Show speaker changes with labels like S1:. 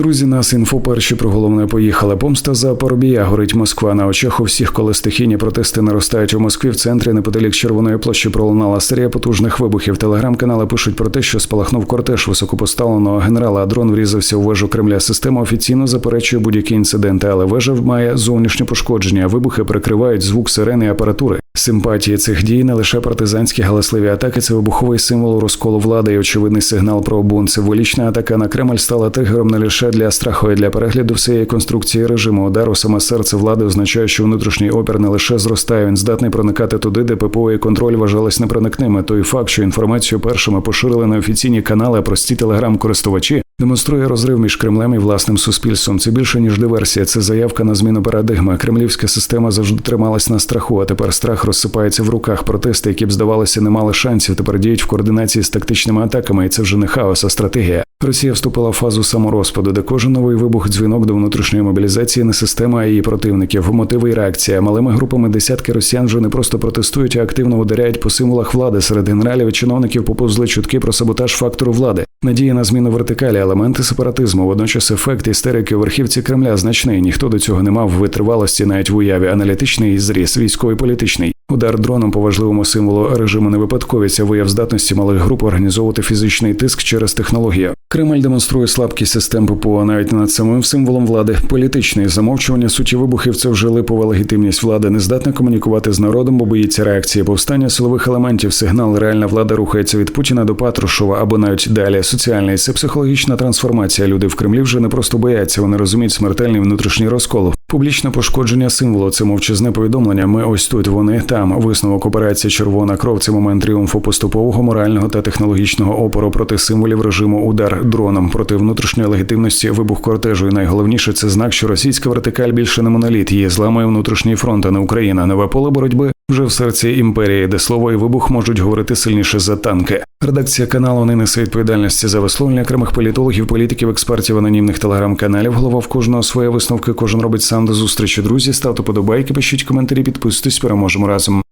S1: Друзі, нас інфо перші про головне поїхали. Помста за Поробія горить Москва на очах у всіх, коли стихійні протести наростають у Москві. В центрі неподалік Червоної площі пролунала серія потужних вибухів. Телеграм-канали пишуть про те, що спалахнув кортеж високопоставленого генерала. а Дрон врізався у вежу Кремля. Система офіційно заперечує будь-які інциденти, але вежа має зовнішнє пошкодження. Вибухи прикривають звук сирени і апаратури. Симпатії цих дій не лише партизанські галасливі атаки, це вибуховий символ розколу влади і очевидний сигнал про бунт. Символічна атака на Кремль стала тригером не лише для страху, і для перегляду всієї конструкції режиму. Удар у саме серце влади означає, що внутрішній опір не лише зростає, він здатний проникати туди, де ППО і контроль вважались непроникними. Той факт, що інформацію першими поширили на офіційні канали, а прості телеграм-користувачі. Демонструє розрив між Кремлем і власним суспільством. Це більше ніж диверсія. Це заявка на зміну парадигми. Кремлівська система завжди трималась на страху. А тепер страх розсипається в руках. Протести, які б здавалося, не мали шансів. Тепер діють в координації з тактичними атаками, і це вже не хаос, а стратегія. Росія вступила в фазу саморозпаду, де кожен новий вибух дзвінок до внутрішньої мобілізації не система, а її противників. Мотиви і реакція. Малими групами десятки росіян вже не просто протестують, а активно ударяють по символах влади. Серед генералів і чиновників поповзли чутки про саботаж фактору влади. Надія на зміну вертикалі, елементи сепаратизму. Водночас ефект істерики у верхівці Кремля значний. Ніхто до цього не мав витривалості навіть в уяві. Аналітичний зріс, військовий політичний. Удар дроном по важливому символу режиму не випадковість, а вияв здатності малих груп організовувати фізичний тиск через технологію. Кремль демонструє слабкість систем ППО навіть над самим символом влади. Політичне замовчування суті вибухів це вже липова легітимність влади, не здатна комунікувати з народом, бо боїться реакції повстання силових елементів. Сигнал реальна влада рухається від Путіна до Патрушова або навіть далі. Соціальний це психологічна трансформація. Люди в Кремлі вже не просто бояться, вони розуміють смертельний внутрішній розкол. Публічне пошкодження символу це мовчазне повідомлення. Ми ось тут, вони там. Висновок операції Червона кров це момент тріумфу поступового морального та технологічного опору проти символів режиму удар дроном проти внутрішньої легітимності вибух кортежу. І найголовніше це знак, що російська вертикаль більше не моноліт. Її зламує внутрішній фронт, а не Україна. Нове поле боротьби вже в серці імперії, де слово і вибух можуть говорити сильніше за танки. Редакція каналу не несе відповідальності за висловлення окремих політологів, політиків, експертів, анонімних телеграм-каналів. Голова в кожного своє висновки. Кожен робить сам до зустрічі. Друзі, ставте подобайки, пишіть коментарі, підписуйтесь. Переможемо разом.